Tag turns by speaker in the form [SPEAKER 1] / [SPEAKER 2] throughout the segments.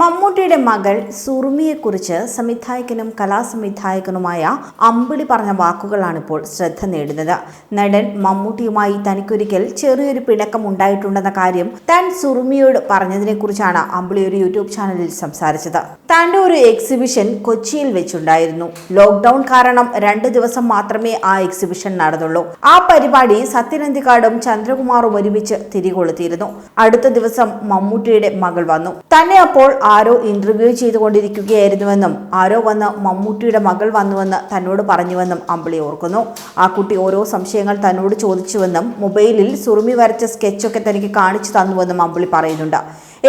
[SPEAKER 1] മമ്മൂട്ടിയുടെ മകൾ സുറുമിയെക്കുറിച്ച് സംവിധായകനും കലാസംവിധായകനുമായ അമ്പിളി പറഞ്ഞ വാക്കുകളാണിപ്പോൾ ശ്രദ്ധ നേടുന്നത്. നടൻ മമ്മൂട്ടിയുമായി തനിക്കൊരിക്കൽ ചെറിയൊരു പിണക്കം ഉണ്ടായിട്ടുണ്ടെന്ന കാര്യം താൻ സുറുമിയോട് പറഞ്ഞതിനെക്കുറിച്ചാണ് അമ്പിളി ഒരു യൂട്യൂബ് ചാനലിൽ സംസാരിച്ചത്. തന്റെ ഒരു എക്സിബിഷൻ കൊച്ചിയിൽ വെച്ചുണ്ടായിരുന്നു. ലോക്ക്ഡൌൺ കാരണം രണ്ട് ദിവസം മാത്രമേ ആ എക്സിബിഷൻ നടന്നുള്ളൂ. ആ പരിപാടി സത്യനന്ദിക്കാടും ചന്ദ്രകുമാറും ഒരുമിച്ച് തിരികൊളുത്തിയിരുന്നു. അടുത്ത ദിവസം മമ്മൂട്ടിയുടെ മകൾ വന്നു. തന്നെ അപ്പോൾ ആരോ ഇന്റർവ്യൂ ചെയ്തുകൊണ്ടിരിക്കുകയായിരുന്നുവെന്നും ആരോ വന്ന് മമ്മൂട്ടിയുടെ മകൾ വന്നുവെന്ന് തന്നോട് പറഞ്ഞുവെന്നും അമ്പിളി ഓർക്കുന്നു. ആ കുട്ടി ഓരോ സംശയങ്ങൾ തന്നോട് ചോദിച്ചുവെന്നും മൊബൈലിൽ സുറുമി വരച്ച സ്കെച്ചൊക്കെ തനിക്ക് കാണിച്ചു തന്നുവെന്നും അമ്പിളി പറയുന്നുണ്ട്.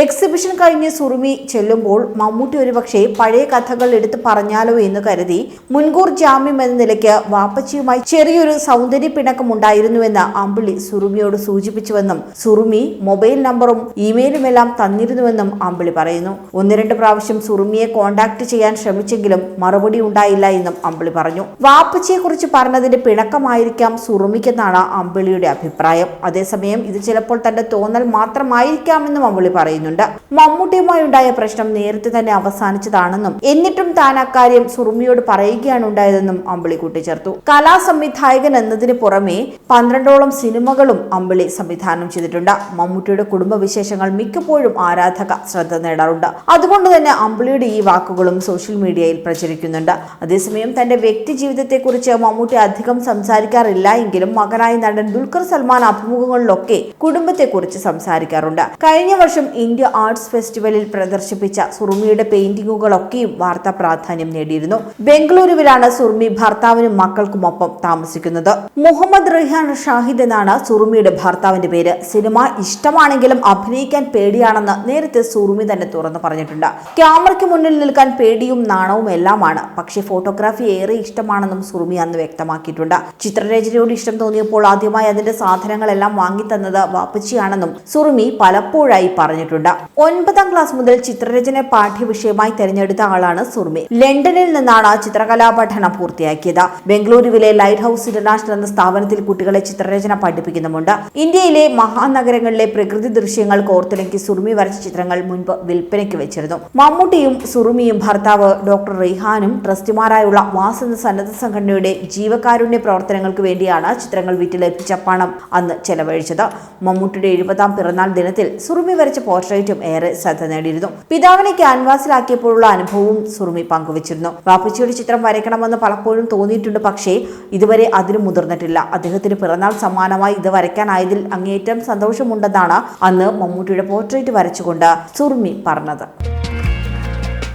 [SPEAKER 1] എക്സിബിഷൻ കഴിഞ്ഞ് സുറുമി ചെല്ലുമ്പോൾ മമ്മൂട്ടി ഒരുപക്ഷെ പഴയ കഥകൾ എടുത്തു പറഞ്ഞാലോ എന്ന് കരുതി മുൻകൂർ ജാമ്യം എന്ന നിലയ്ക്ക് വാപ്പച്ചിയുമായി ചെറിയൊരു സൗന്ദര്യ പിണക്കം ഉണ്ടായിരുന്നുവെന്ന് അമ്പിളി സുറുമിയോട് സൂചിപ്പിച്ചുവെന്നും സുറുമി മൊബൈൽ നമ്പറും ഇമെയിലും എല്ലാം തന്നിരുന്നുവെന്നും അമ്പിളി പറയുന്നു. ഒന്ന് രണ്ട് പ്രാവശ്യം സുറുമിയെ കോണ്ടാക്ട് ചെയ്യാൻ ശ്രമിച്ചെങ്കിലും മറുപടി ഉണ്ടായില്ല എന്നും അമ്പിളി പറഞ്ഞു. വാപ്പച്ചിയെ കുറിച്ച് പറഞ്ഞതിന്റെ പിണക്കമായിരിക്കാം സുറുമിക്കെന്നാണ് അമ്പിളിയുടെ അഭിപ്രായം. അതേസമയം ഇത് ചിലപ്പോൾ തന്റെ തോന്നൽ മാത്രമായിരിക്കാമെന്നും അമ്പിളി പറയുന്നുണ്ട്. മമ്മൂട്ടിയുമായി ഉണ്ടായ പ്രശ്നം നേരത്തെ തന്നെ അവസാനിച്ചതാണെന്നും എന്നിട്ടും താൻ അക്കാര്യം സുറുമിയോട് പറയുകയാണ് ഉണ്ടായതെന്നും അമ്പിളി കൂട്ടിച്ചേർത്തു. കലാ സംവിധായകൻ എന്നതിന് പുറമെ പന്ത്രണ്ടോളം സിനിമകളും അമ്പിളി സംവിധാനം ചെയ്തിട്ടുണ്ട്. മമ്മൂട്ടിയുടെ കുടുംബവിശേഷങ്ങൾ മിക്കപ്പോഴും ആരാധക ശ്രദ്ധ നേടാറുണ്ട്. അതുകൊണ്ട് തന്നെ അമ്പിളിയുടെ ഈ വാക്കുകളും സോഷ്യൽ മീഡിയയിൽ പ്രചരിക്കുന്നുണ്ട്. അതേസമയം തന്റെ വ്യക്തി ജീവിതത്തെക്കുറിച്ച് മമ്മൂട്ടി അധികം സംസാരിക്കാറില്ല എങ്കിലും മകനായ നടൻ ദുൽഖർ സൽമാൻ അഭിമുഖങ്ങളിലൊക്കെ കുടുംബത്തെക്കുറിച്ച് സംസാരിക്കാറുണ്ട്. കഴിഞ്ഞ വർഷം ഇന്ത്യ ആർട്സ് ഫെസ്റ്റിവലിൽ പ്രദർശിപ്പിച്ച സുർമിയുടെ പെയിന്റിങ്ങുകളൊക്കെയും വാർത്താ പ്രാധാന്യം നേടിയിരുന്നു. ബംഗളൂരുവിലാണ് സുർമി ഭർത്താവിനും മക്കൾക്കുമൊപ്പം താമസിക്കുന്നത്. മുഹമ്മദ് റിഹാൻ ഷാഹിദ് എന്നാണ് സുർമിയുടെ ഭർത്താവിന്റെ പേര്. സിനിമ ഇഷ്ടമാണെങ്കിലും അഭിനയിക്കാൻ പേടിയാണെന്ന് നേരത്തെ സുർമി തന്നെ തുറന്നു പറഞ്ഞിട്ടുണ്ട്. ക്യാമറയ്ക്ക് മുന്നിൽ നിൽക്കാൻ പേടിയും നാണവും എല്ലാമാണ്. പക്ഷേ ഫോട്ടോഗ്രാഫി ഏറെ ഇഷ്ടമാണെന്നും സുർമി അന്ന് വ്യക്തമാക്കിയിട്ടുണ്ട്. ചിത്രരചനയോട് ഇഷ്ടം തോന്നിയപ്പോൾ ആദ്യമായി അതിന്റെ സാധനങ്ങളെല്ലാം വാങ്ങിത്തന്നത് വാപ്പച്ചിയാണെന്നും സുർമി പലപ്പോഴായി പറഞ്ഞിട്ടുണ്ട്. ഒൻപതാം ക്ലാസ് മുതൽ ചിത്രരചന പാഠ്യവിഷയമായി തെരഞ്ഞെടുത്ത ആളാണ് സുർമി. ലണ്ടനിൽ നിന്നാണ് ചിത്രകലാ പഠനം പൂർത്തിയാക്കിയത്. ബംഗളൂരുവിലെ ലൈറ്റ് ഹൗസ് ഇന്റർനാഷണൽ എന്ന സ്ഥാപനത്തിൽ കുട്ടികളെ ചിത്രരചന പഠിപ്പിക്കുന്നുമുണ്ട്. ഇന്ത്യയിലെ മഹാനഗരങ്ങളിലെ പ്രകൃതി ദൃശ്യങ്ങൾ കോർത്തിണക്കി സുർമി വരച്ച ചിത്രങ്ങൾ മുൻപ് വിൽപ്പനയ്ക്ക് വെച്ചിരുന്നു. മമ്മൂട്ടിയും സുറുമിയും ഭർത്താവ് ഡോക്ടർ റിഹാനും ട്രസ്റ്റിമാരായുള്ള വാസ് എന്ന സന്നദ്ധ സംഘടനയുടെ ജീവകാരുണ്യ പ്രവർത്തനങ്ങൾക്ക് വേണ്ടിയാണ് ചിത്രങ്ങൾ വിറ്റ് ലഭിച്ച പണം അന്ന് ചെലവഴിച്ചത്. മമ്മൂട്ടിയുടെ എഴുപതാം പിറന്നാൾ ദിനത്തിൽ സുറുമി വരച്ച പോർട്രേറ്റും ഏറെ ശ്രദ്ധ നേടിയിരുന്നു. പിതാവിനെ ക്യാൻവാസിലാക്കിയപ്പോഴുള്ള അനുഭവവും സുറുമി പങ്കുവച്ചിരുന്നു. വാപ്പച്ചിയുടെ ചിത്രം വരയ്ക്കണമെന്ന് പലപ്പോഴും തോന്നിയിട്ടുണ്ട് പക്ഷേ ഇതുവരെ അതിന് മുതിർന്നിട്ടില്ല. അദ്ദേഹത്തിന് പിറന്നാൾ സമ്മാനമായി ഇത് വരയ്ക്കാനായതിൽ അങ്ങേയറ്റം സന്തോഷമുണ്ടെന്നാണ് അന്ന് മമ്മൂട്ടിയുടെ പോർട്രേറ്റ് വരച്ചുകൊണ്ട് സുറുമി പറഞ്ഞത്.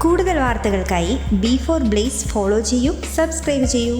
[SPEAKER 2] കൂടുതൽ വാർത്തകൾക്കായി ബി ഫോർ ബ്ലേസ് ഫോളോ ചെയ്യൂ സബ്സ്ക്രൈബ് ചെയ്യൂ.